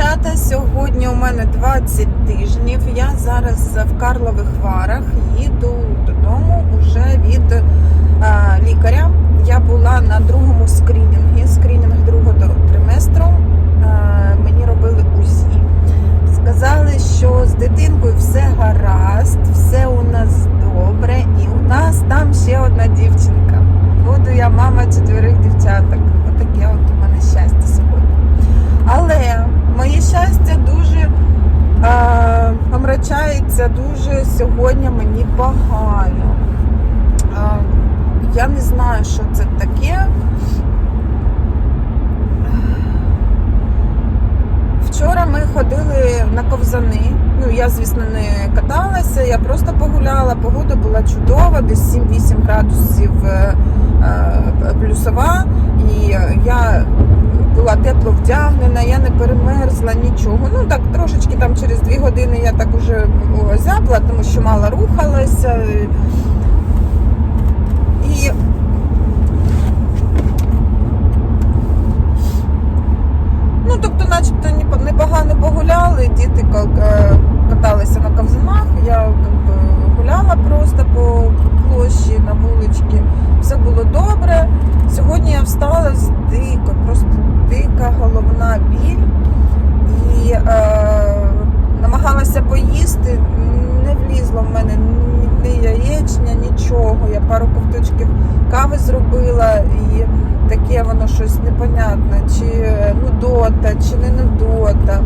дівчата, сьогодні у мене 20 тижнів. Я зараз в Карлових Варах їду додому уже від е, лікаря. Я була на другому скринінгі, скринінг другого триместру. Е, мені робили УЗІ. Сказали, що з дитинкою все гаразд, все у нас добре, і у нас там ще одна дівчинка. Буду я мама чотирьох дівчаток. Отаке от у мене щастя сьогодні. Але моє щастя дуже е, омрачається, дуже сьогодні мені погано. Е, я не знаю, що це таке. Вчора ми ходили на ковзани. Ну, я, звісно, не каталася, я просто погуляла. Погода була чудова, десь 7-8 градусів е, е, плюсова. І я була тепло вдягнена, я не перемерзла нічого. Ну так трошечки там через 2 години я так уже озябла, тому що мало рухалася. І Ну, тобто, начебто непогано погуляли, діти ка- каталися на ковзанах, я как би, гуляла просто по площі на вуличці. Все було добре. Сьогодні я встала з дико, просто дика головна біль і е, намагалася поїсти, не влізло в мене ні, ні яєчня, нічого. Я пару ковточків кави зробила і таке воно щось непонятне, чи нудота, чи не нудота.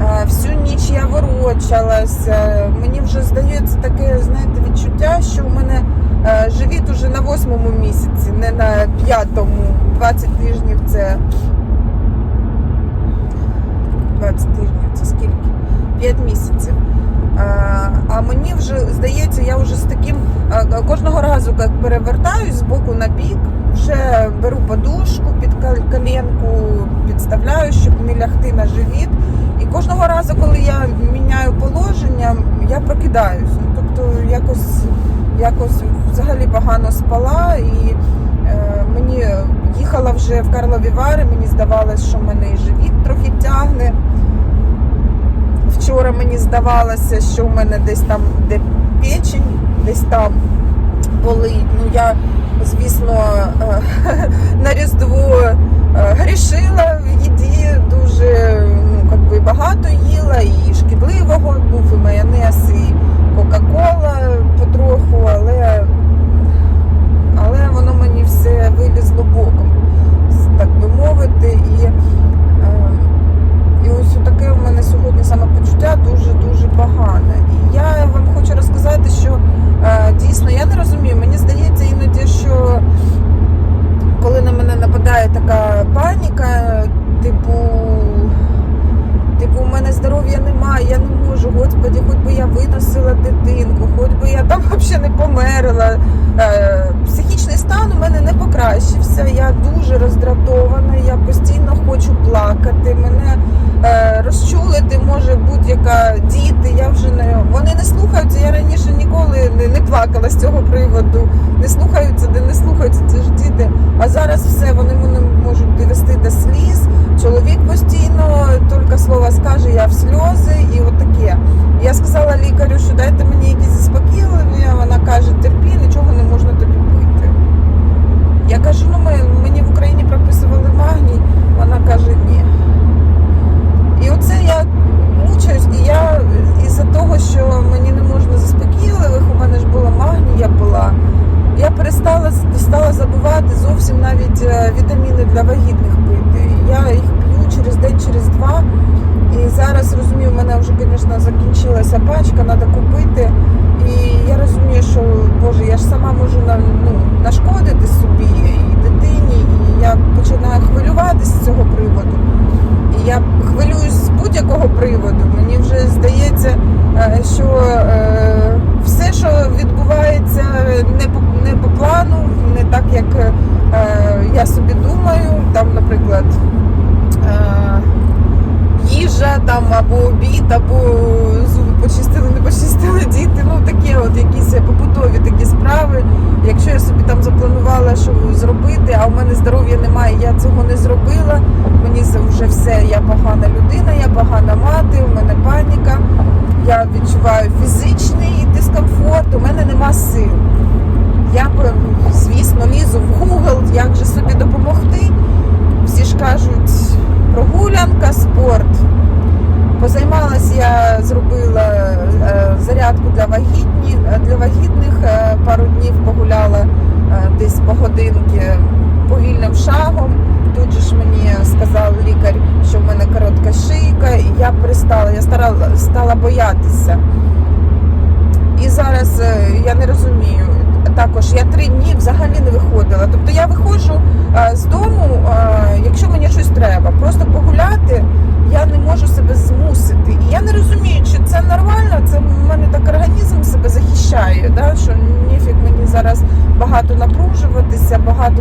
Е, Всю ніч я ворочалася. Мені вже здається таке, знаєте, відчуття, що у мене е, живіт уже на восьмому місяці, не на п'ятому. 20 тижнів це 20 тижнів це скільки? 5 місяців. Е, А мені вже здається, я вже з таким е, кожного разу як перевертаюсь з боку на бік, вже беру подушку під коленку, підставляю, щоб не лягти на живіт. І кожного разу, коли я міняю положення, я прокидаюсь. Ну, Тобто якось, якось взагалі погано спала і е, мені їхала вже в Карлові Вари, мені здавалось, що в мене і живіт трохи тягне. Вчора мені здавалося, що в мене десь там де печень, десь там болить. Ну я, звісно, е, на Різдво е, грішила дуже ну, как би, багато їла, і шкідливого був і майонез, і Кока-Кола потроху, але, але воно мені все вилізло боком, так би мовити. І, е, і ось таке в мене сьогодні самопочуття дуже-дуже погане. І я вам хочу розказати, що е, дійсно я не розумію, мені здається іноді, що коли на мене нападає така паніка, типу, типу, у мене здоров'я немає, я не можу, господі, хоч би я виносила дитинку, хоч би я там взагалі не померла. Е, психічний стан у мене не покращився. Я дуже роздратована, я постійно хочу плакати. Мене е, розчулити може будь-яка діти. Я вже не вони не слухаються. Я раніше ніколи не, не плакала з цього приводу. Не слухаються, де не слухаються, це ж діти. А зараз все вони мене можуть довести до сліз. Чоловік постійно тільки слово скаже, я в сльози і отаке. Я сказала лікарю, що дайте мені якісь заспокійливі. Вона каже, терпі, нічого не можна тобі пити. Я кажу, ну ми, мені в Україні прописували магній. Вона каже, ні. І оце я мучаюсь, і я із-за того, що мені не можна заспокійливих, у мене ж була магнія була. Я перестала стала забувати зовсім навіть е, вітаміни для вагітних пити. Я їх п'ю через день, через два. І зараз розумію, в мене вже, звісно, закінчилася пачка, треба купити. І я розумію, що Боже, я ж сама можу на- ну, нашкодити собі і дитині, і я починаю хвилюватися з цього приводу. І я хвилююсь з будь-якого приводу. Мені вже здається, е, що е, все, що відбувається не по, не по плану, не так, як е, я собі думаю. Там, наприклад, е, їжа там або обід, або зу- почистили, не почистили діти. Ну такі от якісь побутові такі справи. Якщо я собі там запланувала, що зробити, а у мене здоров'я немає, я цього не зробила. Мені це вже все, я погана людина, я погана мати, у мене паніка. Я відчуваю фізичний дискомфорт, у мене нема сил. Я звісно, лізу в Google, як же собі допомогти. Всі ж кажуть, прогулянка, спорт. Позаймалась я, зробила е, зарядку для вагітні, для вагітних. е, Пару днів погуляла по повільним шагом. Тут же ж мені сказав лікар, що в мене коротка шийка, і я перестала, я стара, стала боятися. І зараз е, я не розумію. Також я три дні взагалі не виходила. Тобто я виходжу е, з дому, е, якщо мені щось треба, просто погуляти, я не можу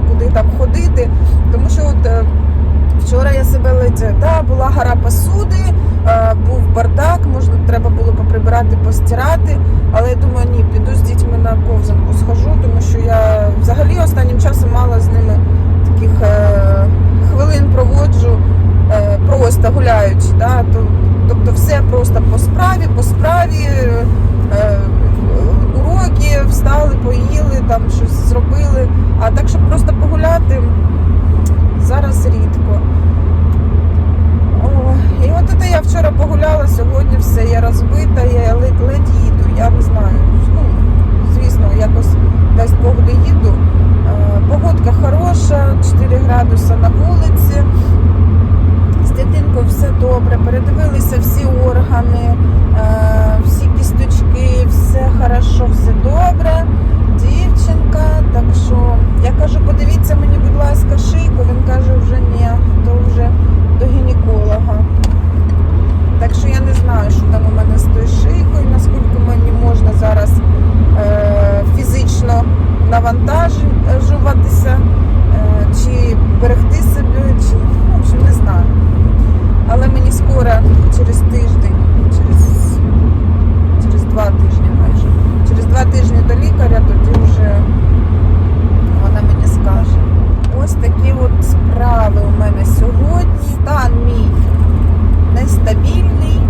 багато куди там ходити. Тому що от е, вчора я себе ледь, да, була гора посуди, е, був бардак, можна треба було поприбирати, постирати. Але я думаю, ні, піду з дітьми на ковзанку схожу, тому що я взагалі останнім часом мала з ними таких е, хвилин проводжу, е, просто гуляючи. Да? То- Тобто все просто по справі, по справі. Е, уроки, встали, поїли, там щось зробили. А так, щоб просто погуляти, зараз рідко. О, і от це я вчора погуляла, сьогодні все, я розбита, я ледь, ледь їду, я не знаю. Ну, звісно, якось дасть Бог доїду. Е, Погодка хороша, 4 градуси на вулиці. З дитинкою все добре, передивилися всі органи, е, всі кісточки, все хорошо, все добре. Дівчинка, так що я кажу, подивіться мені, будь ласка, шийку. Він каже, вже ні, то вже до гінеколога. Так що я не знаю, що там у мене з тою шийкою, наскільки мені можна зараз е, фізично навантажуватися, е, чи берегти себе, чи ну, в общем, не знаю. Але мені скоро через тиждень, через, через два тижні майже. Через два тижні до лікаря, тоді вже вона мені скаже. Ось такі от справи у мене сьогодні. Стан мій нестабільний.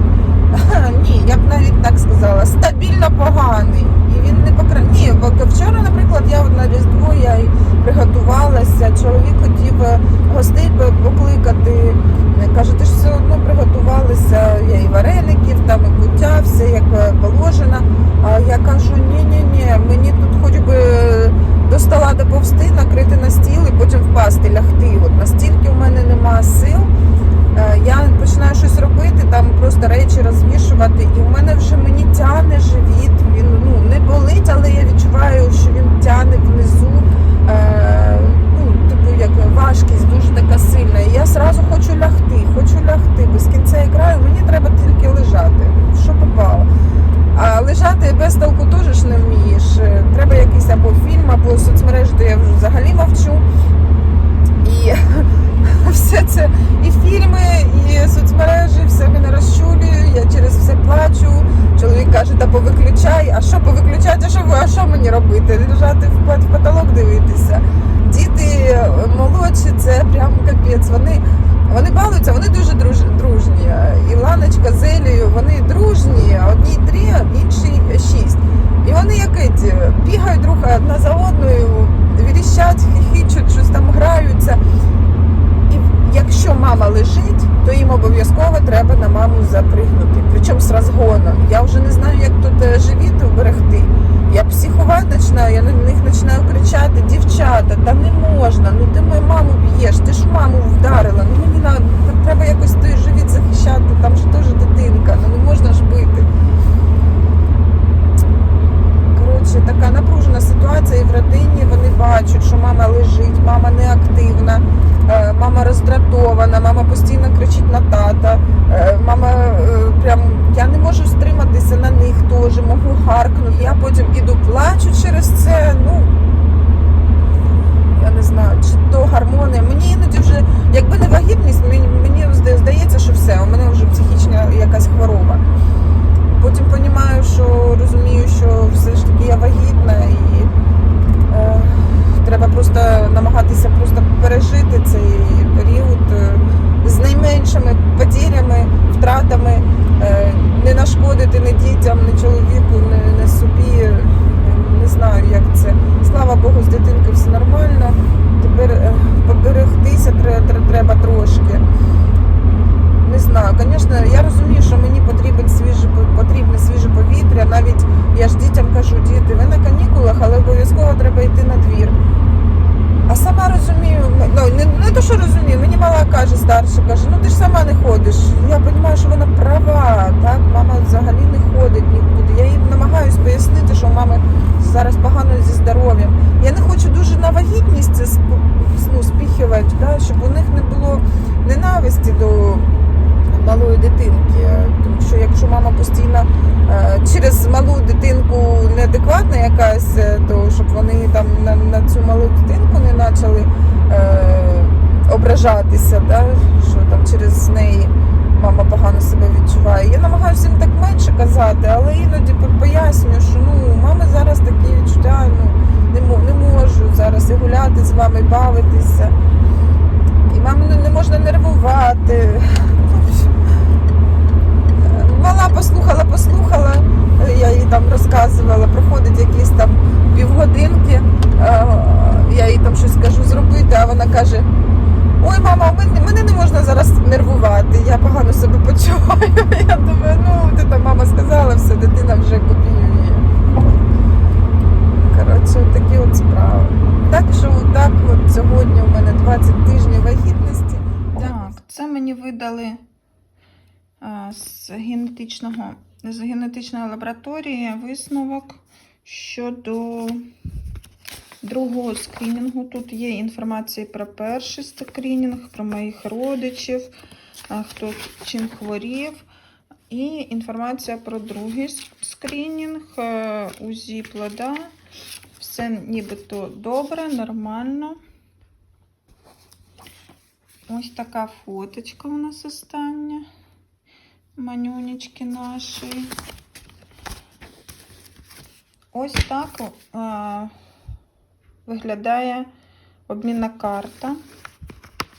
Ні, я б навіть так сказала, стабільно поганий. І він не покра... Ні, бо вчора, наприклад, я от на Різдво я й приготувалася. Чоловік хотів е, гостей покликати. Каже, ти ж все одно приготувалися, я і вареників, там і куття, все як е, положено. А я кажу, ні-ні-ні, мені тут хоч би до стола доповзти, накрити на стіл і потім впасти, лягти. От настільки в мене нема сил. Е, Я починаю щось робити, там просто речі розвішувати, і в мене вже мені тяне живіт. Він ну не болить, але я відчуваю, що він тяне внизу. Е, ну, типу, як важкість дуже така сильна. І я зразу хочу лягти, хочу лягти. Без кінця я граю, мені треба тільки лежати. Що попало. А лежати без толку теж ж не вмієш. Е, Треба якийсь або фільм, або соцмережі, то я вже взагалі мовчу. І все це і фільми, і соцмережі, все мене розчулює, я через все плачу. Чоловік каже, та повиключай, а що повиключати, а що а мені робити? Лежати в потолок дивитися. Діти е, молодші, це прям капець. Вони, вони балуються, вони дуже друж, дружні. І Ланочка з Елією, вони дружні, а одній три, іншій шість. І вони як еті, бігають друг одна за одною, віріщать, хихічуть, щось там граються. І якщо мама лежить, то їм обов'язково треба на маму запригнути. Причому з розгоном. Я вже не знаю, як тут е, живіт уберегти. Я психувати я на них починаю кричати, дівчата, та не можна, ну ти мою маму б'єш, ти ж маму вдарила. Ну мені треба якось той живіт захищати, там ж теж дитинка, ну не можна ж бити. Коротше, така напружена ситуація і в родині вони бачать, що мама лежить, мама неактивна, е, мама роздратована, мама постійно кричить на тата. е, Мама е, прям я не можу стриматися на них теж, можу гаркнути. Я потім іду плачу через це. Ну я не знаю, чи то гормони. Мені іноді вже, якби не вагітність, мені, мені зда- звісно, я розумію, що мені потрібен свіже, потрібне свіже повітря. Навіть я ж дітям кажу, діти, ви на канікулах, але обов'язково треба йти на двір. А сама розумію, ну не, не то, що розумію, мені мала каже старша, каже, ну ти ж сама не ходиш. Я розумію, що вона права, так, мама взагалі не ходить нікуди. Я їй намагаюсь пояснити, що у мами зараз погано зі здоров'ям. Я не хочу дуже на вагітність це ну, спіхувати, да, щоб у них не було ненависті до малої дитинки. Тому що якщо мама постійно е, через малу дитинку неадекватна якась, е, то щоб вони там на, на цю малу дитинку не почали ображатися, да, що там через неї мама погано себе відчуває. Я намагаюся їм так менше казати, але іноді по- пояснюю, що ну, у мами зараз такі відчуття, ну не, мо- не можу зараз і гуляти з вами, і бавитися. І маму не- не можна нервувати. В общем, Мала послухала, послухала, е, я їй там розказувала, проходить якісь там півгодинки, е, я їй там щось кажу зробити, а вона каже: Ой, мама, мене, мене не можна зараз нервувати, я погано себе почуваю. Я думаю, ну ти там мама сказала, все, дитина вже копіює. Коротше, такі от справи. Так що так, от сьогодні у мене 20 тижнів вагітності. Так, це мені з генетичного з генетичної лабораторії висновок щодо другого скрінінгу. Тут є інформація про перший скрінінг, про моїх родичів, хто чим хворів. І інформація про другий скринінг, е, УЗІ плода. Все нібито добре, нормально. Ось така фоточка у нас остання. Манюнечки наші. Ось так а, виглядає обмінна карта.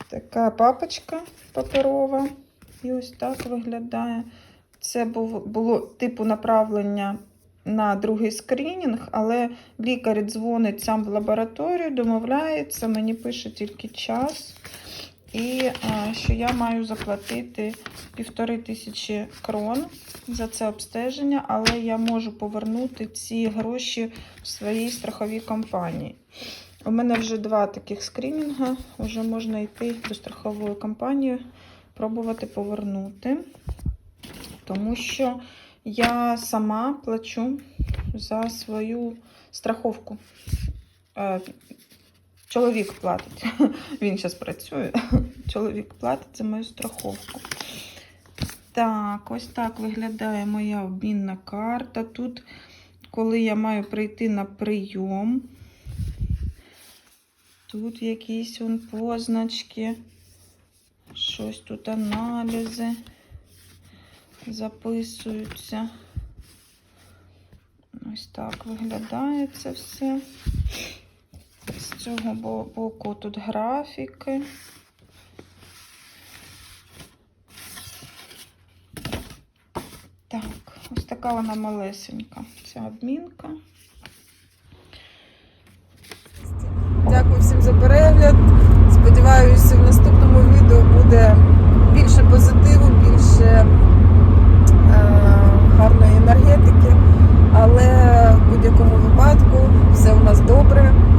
Така папочка паперова. І ось так виглядає. Це був, було типу направлення на другий скринінг, але лікар дзвонить сам в лабораторію, домовляється, мені пише тільки час. І що я маю заплатити півтори тисячі крон за це обстеження, але я можу повернути ці гроші в своїй страховій компанії. У мене вже два таких скринінга, вже можна йти до страхової компанії, пробувати повернути. Тому що я сама плачу за свою страховку. Чоловік платить. Він зараз працює. Чоловік платить за мою страховку. Так, ось так виглядає моя обмінна карта. Тут, коли я маю прийти на прийом, тут якісь вон позначки, щось тут аналізи записуються. Ось так виглядає це все. З цього боку тут графіки. Так, ось така вона малесенька, ця обмінка. Дякую всім за перегляд. Сподіваюся, в наступному відео буде більше позитиву, більше е, гарної енергетики, але в будь-якому випадку все у нас добре.